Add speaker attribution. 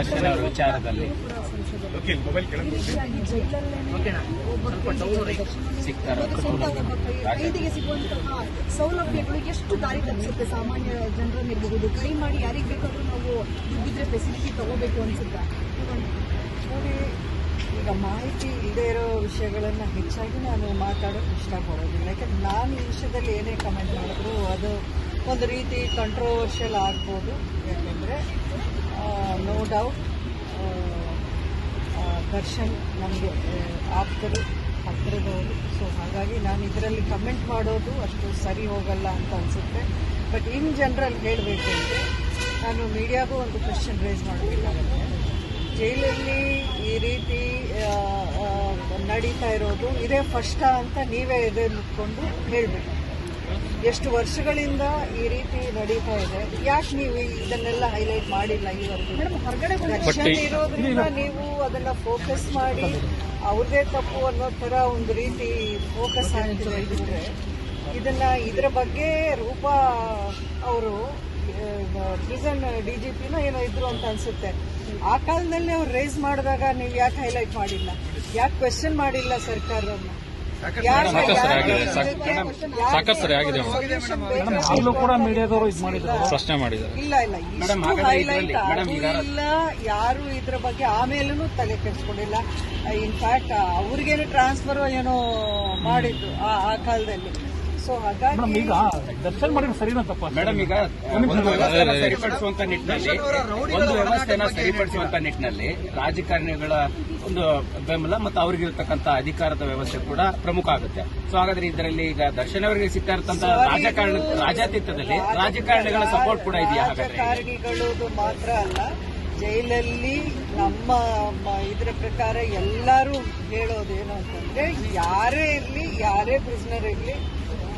Speaker 1: ದರ್ಶನ್ ಅವರ ವಿಚಾರದಲ್ಲಿ
Speaker 2: ಸಿಗುವಂತಹ ಸೌಲಭ್ಯಗಳು ಎಷ್ಟು ದಾರಿ ತಪ್ಪಿಸುತ್ತೆ ಸಾಮಾನ್ಯ ಜನರನ್ನಿರಬಹುದು ಕೈ ಮಾಡಿ ಯಾರಿಗೆ ಬೇಕಾದ್ರೂ ನಾವು ದುಡ್ಡಿದ್ರೆ ಫೆಸಿಲಿಟಿ ತಗೋಬೇಕು ಅನ್ಸುತ್ತೆ?
Speaker 3: ನೋಡಿ ಈಗ ಮಾಹಿತಿ ಇಲ್ಲದೆ ಇರೋ ವಿಷಯಗಳನ್ನು ಹೆಚ್ಚಾಗಿ ನಾನು ಮಾತಾಡೋಕೆ ಇಷ್ಟಪಡೋದಿಲ್ಲ. ಯಾಕಂದ್ರೆ ನಾನು ಈ ವಿಷಯದಲ್ಲಿ ಏನೇ ಕಮೆಂಟ್ ಮಾಡಿದ್ರು ಅದು ಒಂದು ರೀತಿ ಕಂಟ್ರೋವರ್ಷಿಯಲ್ ಆಗ್ಬೋದು. ಯಾಕೆಂದರೆ ಡೌಟ್ ದರ್ಶನ್ ನಮಗೆ ಆಪ್ತರು, ಹತ್ತಿರದವರು. ಸೊ ಹಾಗಾಗಿ ನಾನು ಇದರಲ್ಲಿ ಕಮೆಂಟ್ ಮಾಡೋದು ಅಷ್ಟು ಸರಿ ಹೋಗಲ್ಲ ಅಂತ ಅನಿಸುತ್ತೆ. ಬಟ್ ಇನ್ ಜನರಲ್ ಹೇಳಬೇಕು ಅಂದರೆ ನಾನು ಮೀಡಿಯಾಗೂ ಒಂದು ಕ್ವಶನ್ ರೇಸ್ ಮಾಡಬೇಕಾಗುತ್ತೆ. ಜೈಲಲ್ಲಿ ಈ ರೀತಿ ನಡೀತಾ ಇರೋದು, ಇದೇ ಫಸ್ಟ ಅಂತ ನೀವೇ ಎದೆ ಮುಟ್ಕೊಂಡು ಹೇಳಬೇಕು. ಎಷ್ಟು ವರ್ಷಗಳಿಂದ ಈ ರೀತಿ ನಡೀತಾ ಇದೆ? ಯಾಕೆ ನೀವು ಇದನ್ನೆಲ್ಲ ಹೈಲೈಟ್ ಮಾಡಿಲ್ಲ ಈವರೆಗೂ?
Speaker 2: ಮೇಡಮ್ ಹೊರಗಡೆ
Speaker 3: ದರ್ಶನ್ ಇರೋದ್ರಿಂದ ನೀವು ಅದನ್ನ ಫೋಕಸ್ ಮಾಡಿ ಅವ್ರದೇ ತಪ್ಪು ಅನ್ನೋ ತರ ಒಂದು ರೀತಿ ಫೋಕಸ್ ಆಗ್ತಿದೆ ಇದನ್ನ ಇದರ ಬಗ್ಗೆ ರೂಪ ಅವರು ಪ್ರಿಸನ್ ಡಿ ಜಿ ಪಿನ ಏನೋ ಇದ್ರು ಅಂತ ಅನ್ಸುತ್ತೆ. ಆ ಕಾಲದಲ್ಲಿ ಅವ್ರು ರೇಸ್ ಮಾಡಿದಾಗ ನೀವು ಯಾಕೆ ಹೈಲೈಟ್ ಮಾಡಿಲ್ಲ? ಯಾಕೆ ಕ್ವೆಶನ್ ಮಾಡಿಲ್ಲ ಸರ್ಕಾರವನ್ನು
Speaker 4: ಸಾಕಷ್ಟು ಆಗಿದೆ.
Speaker 3: ಆಗ್ಲೂ
Speaker 4: ಕೂಡ ಮೀಡಿಯಾದವರು ಇದು ಮಾಡಿದ್ರು. ಪ್ರಶ್ನೆ ಮಾಡಿದ್ದಾರೆ.
Speaker 3: ಇಲ್ಲ ಇಲ್ಲ ಹೈಲೈಟ್ ಇಲ್ಲ ಯಾರು ಇದ್ರ ಬಗ್ಗೆ ಆಮೇಲೂ ತಲೆ ಕೆಡಿಸ್ಕೊಂಡಿಲ್ಲ. ಇನ್ಫ್ಯಾಕ್ಟ್ ಅವ್ರಿಗೇನು ಟ್ರಾನ್ಸ್ಫರ್ ಏನೋ ಮಾಡಿದ್ದು ಆ ಆ ಕಾಲದಲ್ಲಿ. ಸೊ ಹಾಗಾಗಿ
Speaker 4: ಈಗ ದರ್ಶನ್ ಮಾಡಿದ್ರೆ ಸರಿನಾ ತಪ್ಪ
Speaker 1: ಮೇಡಮ್ ಈಗ ಒಂದು ವ್ಯವಸ್ಥೆನ ಸರಿಪಡಿಸುವಂತ ನಿಟ್ಟಿನಲ್ಲಿ ಒಂದು ವ್ಯವಸ್ಥೆನ ಸರಿಪಡಿಸುವಂತ ನಿಟ್ಟಿನಲ್ಲಿ ರಾಜಕಾರಣಿಗಳ ಒಂದು ಬೆಂಬಲ ಮತ್ತು ಅವರಿಗಿರತಕ್ಕಂತ ಅಧಿಕಾರದ ವ್ಯವಸ್ಥೆ ಕೂಡ ಪ್ರಮುಖ ಆಗುತ್ತೆ. ಸೊ ಹಾಗಾದ್ರೆ ಇದರಲ್ಲಿ ಈಗ ದರ್ಶನ್ ಅವರಿಗೆ ಸಿಗ್ತಾ ಇರ್ತಂತ ರಾಜಕಾರಣ ರಾಜಾತೀತದಲ್ಲಿ ರಾಜಕಾರಣಿಗಳ ಸಪೋರ್ಟ್ ಕೂಡ ಇದೆಯಾ ಹಾಗಾದ್ರೆ?
Speaker 3: ರಾಜಕಾರಣಿಗಳದು ಮಾತ್ರ ಅಲ್ಲ ಜೈಲಲ್ಲಿ ನಮ್ಮ ಮ- ಇದ್ರ ಪ್ರಕಾರ ಎಲ್ಲರೂ ಹೇಳೋದೇನು ಅಂತಂದ್ರೆ ಯಾರೇ ಇರಲಿ ಯಾರೇ ಪ್ರಿಸ್ನರ್ ಇರಲಿ